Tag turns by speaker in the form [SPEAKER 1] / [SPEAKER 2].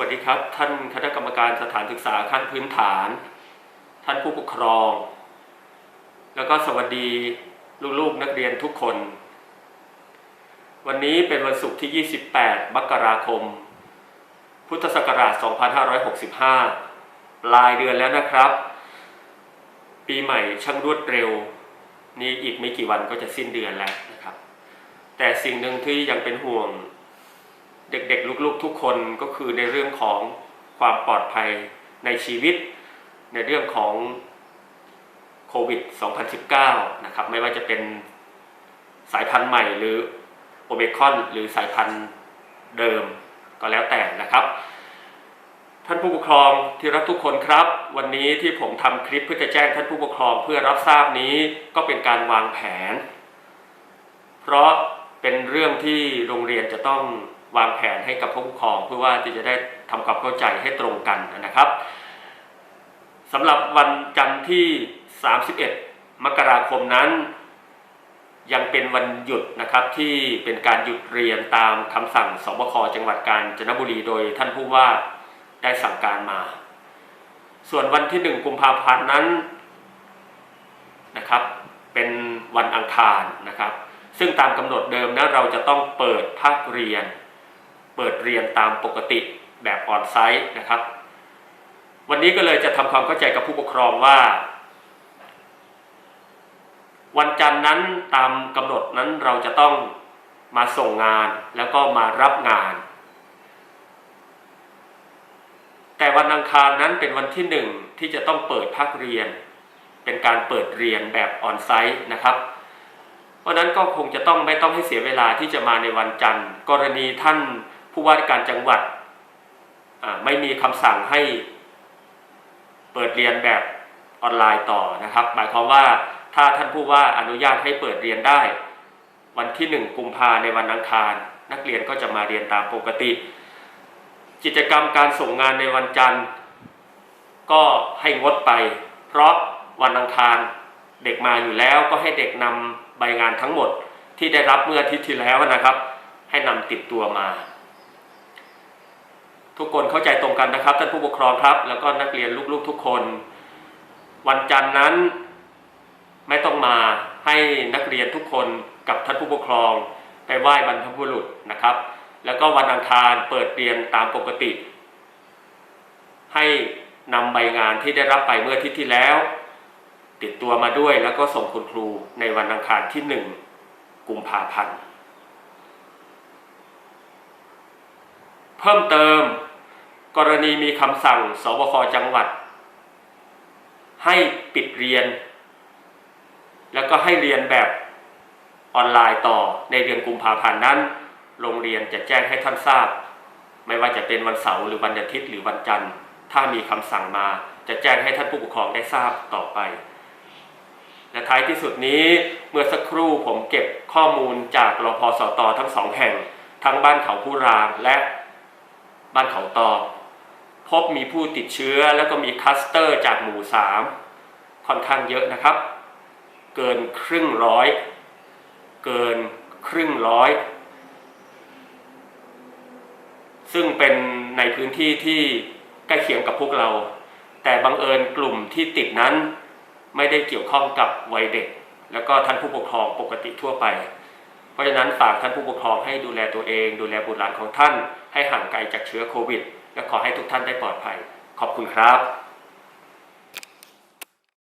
[SPEAKER 1] วัสดีครับ ท่านคณะกรรมการสถานศึกษาขั้นพื้นฐาน ท่านผู้ปกครอง แล้วก็สวัสดีลูกๆนักเรียนทุกคน วันนี้เป็นวันศุกร์ที่ 28 มกราคม พุทธศักราช 2565 ปลายเดือนแล้วนะครับ ปีใหม่ช่างรวดเร็ว นี่อีกไม่กี่วันก็จะสิ้นเดือนแล้วนะครับ แต่สิ่งหนึ่งที่ยังเป็นห่วง เด็กๆ ลูกๆ ทุกคนก็คือในเรื่องของความปลอดภัยในชีวิต ในเรื่องของโควิด 2019 นะครับ ไม่ว่าจะเป็นสายพันธุ์ใหม่หรือโอเมคอนหรือสายพันธุ์เดิมก็แล้วแต่นะครับ ท่านผู้ปกครองที่รักทุกคนครับ วันนี้ที่ผมทำคลิปเพื่อจะแจ้งท่านผู้ปกครองเพื่อรับทราบนี้ก็เป็นการวางแผน เพราะเป็นเรื่องที่โรงเรียนจะต้อง วางแผนให้กับผู้ปกครอง เพื่อว่าจะได้ทำความเข้าใจให้ตรงกันนะครับสำหรับวันจันทร์ที่ 31 มกราคมนั้น ยังเป็นวันหยุดนะครับที่เป็นการหยุดเรียนตามคำสั่งสบคจังหวัดกาญจนบุรีโดยท่านผู้ว่าได้สั่งการมา ส่วนวันที่ 1 กุมภาพันธ์นั้นนะครับเป็นวันอังคารนะครับ ซึ่งตามกำหนดเดิมนะเราจะต้องเปิดภาคเรียน เปิดเรียนตามปกติแบบออนไซต์นะครับ วันนี้ก็เลยจะทำความเข้าใจกับผู้ปกครองว่า วันจันทร์นั้นตามกำหนดนั้นเราจะต้องมาส่งงานแล้วก็มารับงาน แต่วันอังคารนั้นเป็นวันที่หนึ่งที่จะต้องเปิดภาคเรียน เป็นการเปิดเรียนแบบออนไซต์นะครับเพราะฉะนั้นก็คงจะต้องไม่ต้องให้เสียเวลาที่จะมาในวันจันทร์ กรณีท่าน ผู้ว่าการจังหวัดไม่มีคำสั่งให้เปิดเรียนแบบออนไลน์ต่อนะครับ หมายความว่าถ้าท่านผู้ว่าอนุญาตให้เปิดเรียนได้ วันที่หนึ่งกุมภาในวันอังคาร นักเรียนก็จะมาเรียนตามปกติ กิจกรรมการส่งงานในวันจันทร์ ก็ให้งดไป เพราะวันอังคารเด็กมาอยู่แล้วก็ให้เด็กนำใบงานทั้งหมดที่ได้รับเมื่ออาทิตย์ที่แล้วนะครับ ให้นำติดตัวมา ทุกคนเข้าใจตรงกันนะครับท่านผู้ปกครองครับ แล้วก็นักเรียนลูกๆทุกคน วันจันทร์นั้นไม่ต้องมาให้นักเรียนทุกคนกับท่านผู้ปกครอง ไปไหว้บรรพบุรุษนะครับ แล้วก็วันอังคารเปิดเรียนตามปกติ ให้นำใบงานที่ได้รับไปเมื่ออาทิตย์ที่แล้ว ติดตัวมาด้วยแล้วก็ส่งคุณครูในวันอังคารที่หนึ่งกุมภาพันธ์เพิ่มเติม กรณีมีคำสั่งสบคจังหวัด ให้ปิดเรียน แล้วก็ให้เรียนแบบออนไลน์ต่อในเดือนกุมภาพันธ์นั้น โรงเรียนจะแจ้งให้ท่านทราบ ไม่ว่าจะเป็นวันเสาร์หรือวันอาทิตย์หรือวันจันทร์ ถ้ามีคำสั่งมาจะแจ้งให้ท่านผู้ปกครองได้ทราบต่อไป และท้ายที่สุดนี้เมื่อสักครู่ผมเก็บข้อมูลจากรพสตทั้งสองแห่ง ทั้งบ้านเขาผู้รางและบ้านเขาตอ พบมีผู้ติดเชื้อแล้วก็มีคัสเตอร์จากหมู่สามค่อนข้างเยอะนะครับ เกินครึ่งร้อย เกินครึ่งร้อย ซึ่งเป็นในพื้นที่ที่ใกล้เคียงกับพวกเรา แต่บังเอิญกลุ่มที่ติดนั้น ไม่ได้เกี่ยวข้องกับวัยเด็ก แล้วก็ท่านผู้ปกครองปกติทั่วไป เพราะฉะนั้นฝากท่านผู้ปกครองให้ดูแลตัวเอง ดูแลบุตรหลานของท่าน ให้ห่างไกลจากเชื้อโควิด และขอให้ทุกท่านได้ปลอดภัย ขอบคุณครับ